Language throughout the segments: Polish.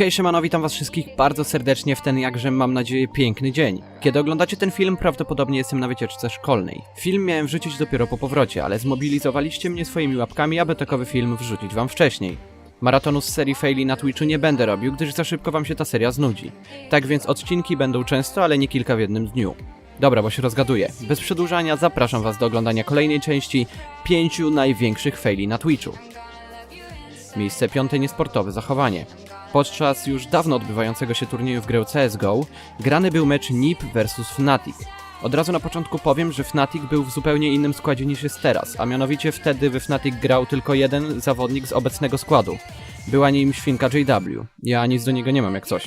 Hej siemano, witam was wszystkich bardzo serdecznie w ten jakże mam nadzieję piękny dzień. Kiedy oglądacie ten film, prawdopodobnie jestem na wycieczce szkolnej. Film miałem wrzucić dopiero po powrocie, ale zmobilizowaliście mnie swoimi łapkami, aby takowy film wrzucić wam wcześniej. Maratonu z serii faili na Twitchu nie będę robił, gdyż za szybko wam się ta seria znudzi. Tak więc odcinki będą często, ale nie kilka w jednym dniu. Dobra, bo się rozgaduję. Bez przedłużania zapraszam was do oglądania kolejnej części pięciu największych faili na Twitchu. Miejsce piąte niesportowe zachowanie. Podczas już dawno odbywającego się turnieju w grę CSGO grany był mecz NiP vs Fnatic. Od razu na początku powiem, że Fnatic był w zupełnie innym składzie niż jest teraz, a mianowicie wtedy we Fnatic grał tylko jeden zawodnik z obecnego składu. Była nim świnka JW. Ja nic do niego nie mam jak coś.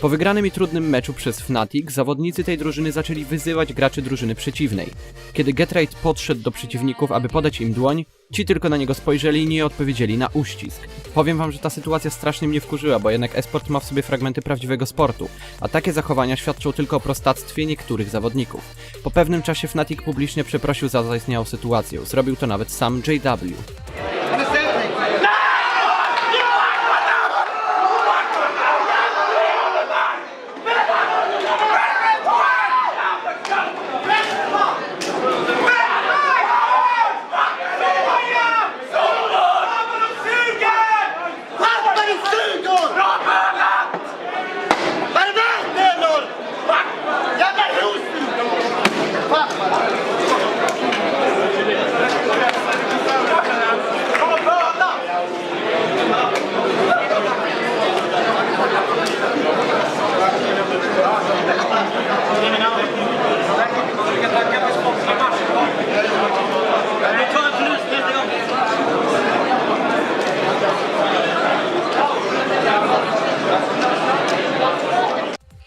Po wygranym i trudnym meczu przez Fnatic, zawodnicy tej drużyny zaczęli wyzywać graczy drużyny przeciwnej. Kiedy Getrate podszedł do przeciwników, aby podać im dłoń, ci tylko na niego spojrzeli i nie odpowiedzieli na uścisk. Powiem wam, że ta sytuacja strasznie mnie wkurzyła, bo jednak esport ma w sobie fragmenty prawdziwego sportu, a takie zachowania świadczą tylko o prostactwie niektórych zawodników. Po pewnym czasie Fnatic publicznie przeprosił za zaistniałą sytuację, zrobił to nawet sam JW.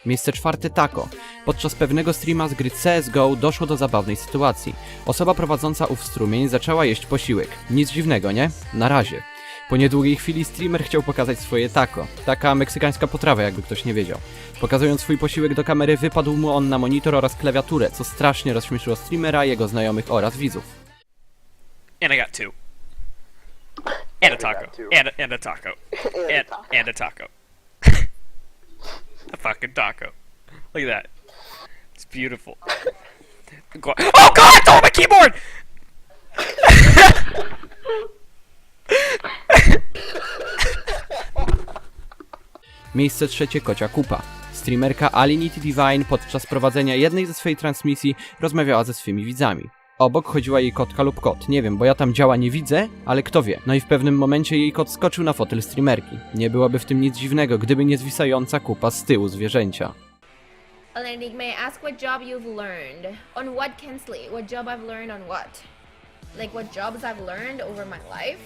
Miejsce czwarte Taco. Podczas pewnego streama z gry CSGO doszło do zabawnej sytuacji. Osoba prowadząca ów strumień zaczęła jeść posiłek. Nic dziwnego, nie? Na razie. Po niedługiej chwili streamer chciał pokazać swoje taco. Taka meksykańska potrawa, jakby ktoś nie wiedział. Pokazując swój posiłek do kamery, wypadł mu on na monitor oraz klawiaturę, co strasznie rozśmieszyło streamera, jego znajomych oraz widzów. And I got two. And a taco. And a, and a taco. And, and a taco. A fucking taco. Look at that. It's beautiful. Go- oh god, it's on my keyboard! Miejsce trzecie Kocia Kupa. Streamerka Alinity Divine podczas prowadzenia jednej ze swojej transmisji rozmawiała ze swymi widzami. Obok chodziła jej kotka lub kot. Nie wiem, bo ja tam działa nie widzę, ale kto wie. No i w pewnym momencie jej kot skoczył na fotel streamerki. Nie byłoby w tym nic dziwnego, gdyby nie zwisająca kupa z tyłu zwierzęcia. Olenik, may I ask what job you've learned? On what, Kensley? What job I've learned on what? Like what jobs I've learned over my life?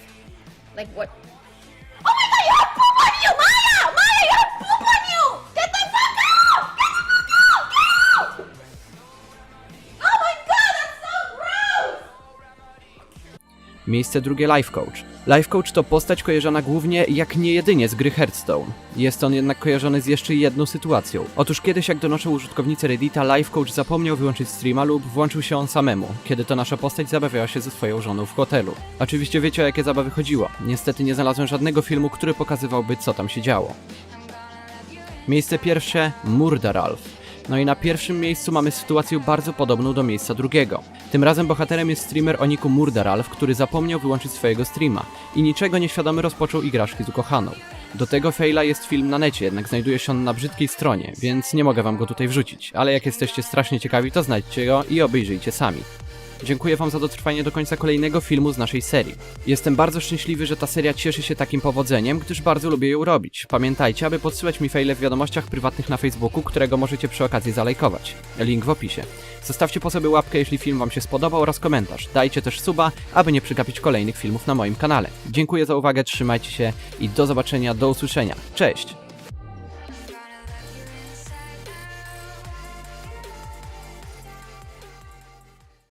Like what? Miejsce drugie Life Coach. Life Coach to postać kojarzona głównie, jak nie jedynie z gry Hearthstone. Jest on jednak kojarzony z jeszcze jedną sytuacją. Otóż kiedyś, jak donoszą użytkownicy Reddita, Life Coach zapomniał wyłączyć streama lub włączył się on samemu, kiedy to nasza postać zabawiała się ze swoją żoną w hotelu. Oczywiście wiecie o jakie zabawy chodziło. Niestety nie znalazłem żadnego filmu, który pokazywałby co tam się działo. Miejsce pierwsze Murderalf. No i na pierwszym miejscu mamy sytuację bardzo podobną do miejsca drugiego. Tym razem bohaterem jest streamer o niku Murderalf, który zapomniał wyłączyć swojego streama i niczego nieświadomy rozpoczął igraszki z ukochaną. Do tego faila jest film na necie, jednak znajduje się on na brzydkiej stronie, więc nie mogę wam go tutaj wrzucić, ale jak jesteście strasznie ciekawi, to znajdźcie go i obejrzyjcie sami. Dziękuję Wam za dotrwanie do końca kolejnego filmu z naszej serii. Jestem bardzo szczęśliwy, że ta seria cieszy się takim powodzeniem, gdyż bardzo lubię ją robić. Pamiętajcie, aby podsyłać mi fejle w wiadomościach prywatnych na Facebooku, którego możecie przy okazji zalajkować. Link w opisie. Zostawcie po sobie łapkę, jeśli film Wam się spodobał oraz komentarz. Dajcie też suba, aby nie przegapić kolejnych filmów na moim kanale. Dziękuję za uwagę, trzymajcie się i do zobaczenia, do usłyszenia. Cześć!